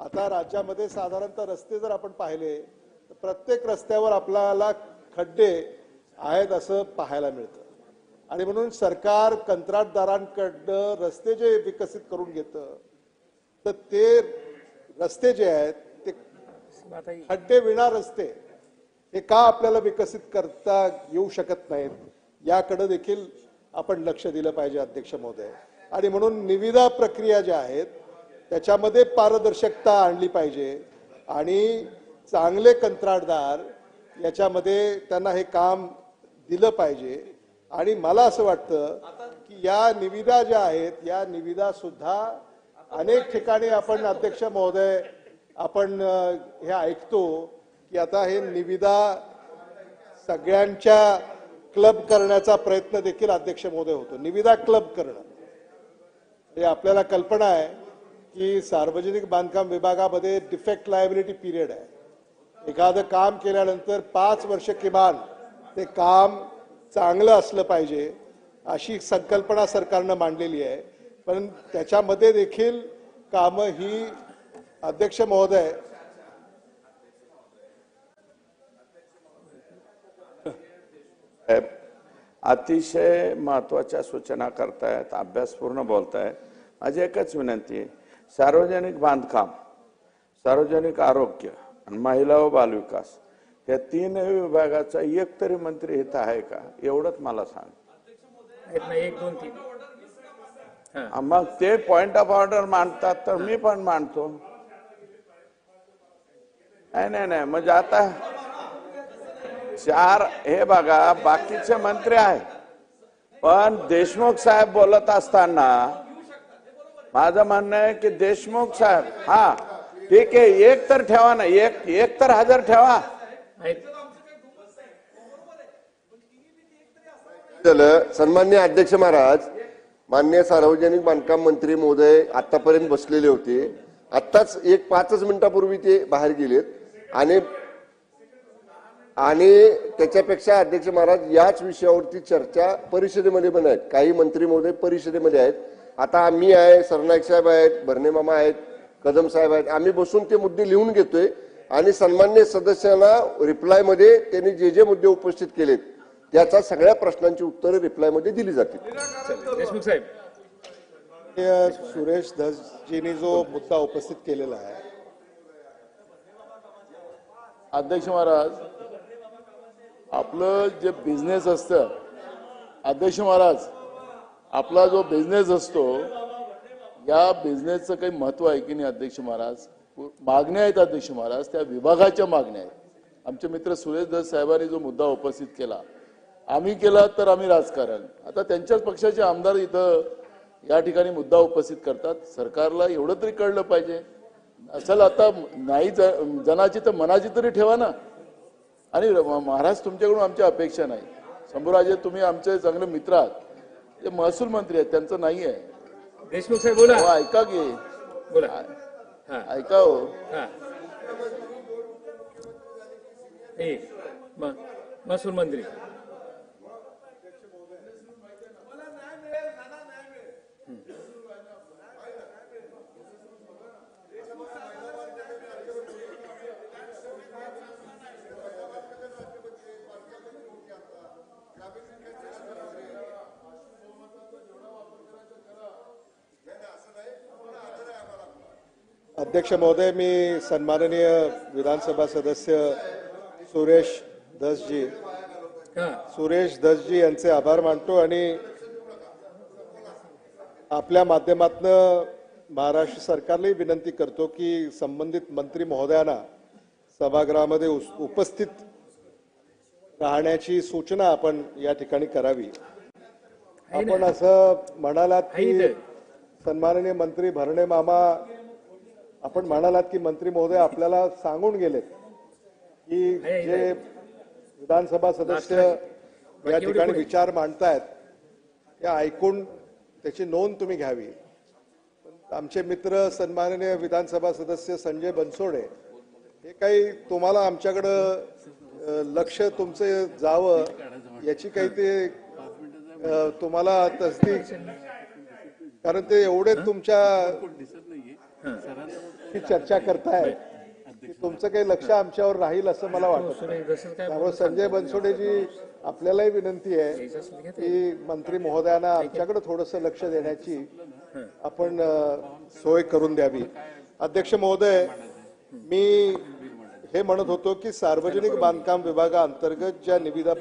आता राज्यामध्ये साधारणतः रस्ते जर आपण पाहिले तर प्रत्येक रस्त्यावर आपल्याला खड्डे आहेत असं पाहायला मिळतं. आणि म्हणून सरकार कंत्राटदारांकडनं रस्ते जे विकसित करून घेतं तर ते रस्ते जे आहेत ते खड्डे विना रस्ते हे का आपल्याला विकसित करता येऊ शकत नाहीत याकडे देखील आपण लक्ष दिलं पाहिजे अध्यक्ष महोदय. आणि म्हणून निविदा प्रक्रिया ज्या आहेत त्याच्यामध्ये पारदर्शकता आणली पाहिजे. आणि चांगले कंत्राटदार याच्यामध्ये त्यांना हे काम दिलं पाहिजे. आणि मला असं वाटतं की या निविदा ज्या आहेत या निविदा सुद्धा अनेक ठिकाणी आपण अध्यक्ष महोदय आपण हे ऐकतो की आता हे निविदा सगळ्यांच्या क्लब करण्याचा प्रयत्न देखील अध्यक्ष महोदय होतो. निविदा क्लब करणं. हे आपल्याला कल्पना आहे. की सार्वजनिक बांधकाम विभागामध्ये डिफेक्ट लायबिलिटी पिरियड आहे. एखादं काम केल्यानंतर पाच वर्ष किमान ते काम चांगलं असलं पाहिजे अशी संकल्पना सरकारनं मांडलेली आहे. पण त्याच्यामध्ये देखील कामं ही अध्यक्ष महोदय अतिशय महत्त्वाच्या सूचना करतायत अभ्यासपूर्ण बोलतायत. माझी एकच विनंती आहे सार्वजनिक बांधकाम सार्वजनिक आरोग्य आणि महिला व बालविकास या तीनही विभागाचा एक तरी मंत्री इथं आहे का? एवढंच मला सांग. एक दोन तीन. मग ते पॉइंट ऑफ ऑर्डर मांडतात तर मी पण मांडतो. नाही नाही नाही म्हणजे आता चार हे बघा बाकीचे मंत्री आहेत. पण देशमुख साहेब बोलत असताना माझं म्हणणं आहे की देशमुख साहेब हा ठीक आहे एक तर ठेवा ना एक एक तर हजर ठेवा. झालं सन्मान्य अध्यक्ष महाराज मान्य सार्वजनिक बांधकाम मंत्री महोदय आतापर्यंत बसलेले होते. आत्ताच एक पाचच मिनिटापूर्वी ते बाहेर गेलेत. आणि आणि त्याच्यापेक्षा अध्यक्ष महाराज याच विषयावरती चर्चा परिषदेमध्ये पण आहेत. काही मंत्री महोदय परिषदेमध्ये आहेत. आता आम्ही आहे सरनाईक साहेब आहेत भरणे मामा आहेत कदम साहेब आहेत. आम्ही बसून ते मुद्दे लिहून घेतोय आणि सन्मान्य सदस्यांना रिप्लायमध्ये त्यांनी जे जे मुद्दे उपस्थित केलेत त्याच्या सगळ्या प्रश्नांची उत्तरं रिप्लायमध्ये दिली जातील. चल, देशमुख साहेब. सुरेश धसजींनी जो मुद्दा उपस्थित केलेला आहे. अध्यक्ष महाराज आपलं जे बिझनेस असतं अध्यक्ष महाराज आपला जो बिझनेस असतो या बिझनेसचं काही महत्त्व आहे की नाही अध्यक्ष महाराज? मागण्या आहेत अध्यक्ष महाराज. त्या विभागाच्या मागण्या आहेत. आमचे मित्र सुरेश दस साहेबांनी जो मुद्दा उपस्थित केला आम्ही केला तर आम्ही राजकारण. आता त्यांच्याच पक्षाचे आमदार इथं या ठिकाणी मुद्दा उपस्थित करतात. सरकारला एवढं तरी कळलं पाहिजे. असेल आता नाही ज- जनाची तर मनाची तरी ठेवा ना. आणि महाराज तुमच्याकडून आमची अपेक्षा नाही. शंभूराजे तुम्ही आमचे चांगले मित्र आहात. ते महसूल मंत्री आहेत त्यांचं नाही आहे. देशमुख साहेब बोला. अहो, ऐका की. बोला. हा. ऐका हो. हा. म- महसूल मंत्री. अध्यक्ष महोदय मी सन्माननीय विधानसभा सदस्य सुरेश धसजी हा. सुरेश धसजी यांचे आभार मानतो आणि आपल्या माध्यमातनं महाराष्ट्र सरकारलाही विनंती करतो की संबंधित मंत्री महोदयांना सभागृहामध्ये उपस्थित राहण्याची सूचना आपण या ठिकाणी करावी. आपण असं म्हणालात की. सन्माननीय मंत्री भरणे मामा आपण म्हणालात की मंत्री महोदय आपल्याला सांगून गेलेत की. जे विधानसभा सदस्य या ठिकाणी. विचार मांडतायत ते ऐकून त्याची नोंद तुम्ही घ्यावी आमचे मित्र सन्माननीय विधानसभा सदस्य संजय बनसोडे हे काही तुम्हाला आमच्याकडं लक्ष तुमचं जावं याची काही ते तुम्हाला तसदी कारण ते एवढे तुमच्या ही. चर्चा करताय. की तुमचं काही लक्ष आमच्यावर राहील असं मला वाटत. जसं काय त्यामुळे संजय बनसोडेजी आपल्यालाही विनंती आहे की मंत्री महोदयांना आमच्याकडे थोडस लक्ष देण्याची आपण सोय करून द्यावी. अध्यक्ष महोदय मी हे म्हणत होतो की सार्वजनिक बांधकाम विभागाअंतर्गत ज्या निविदा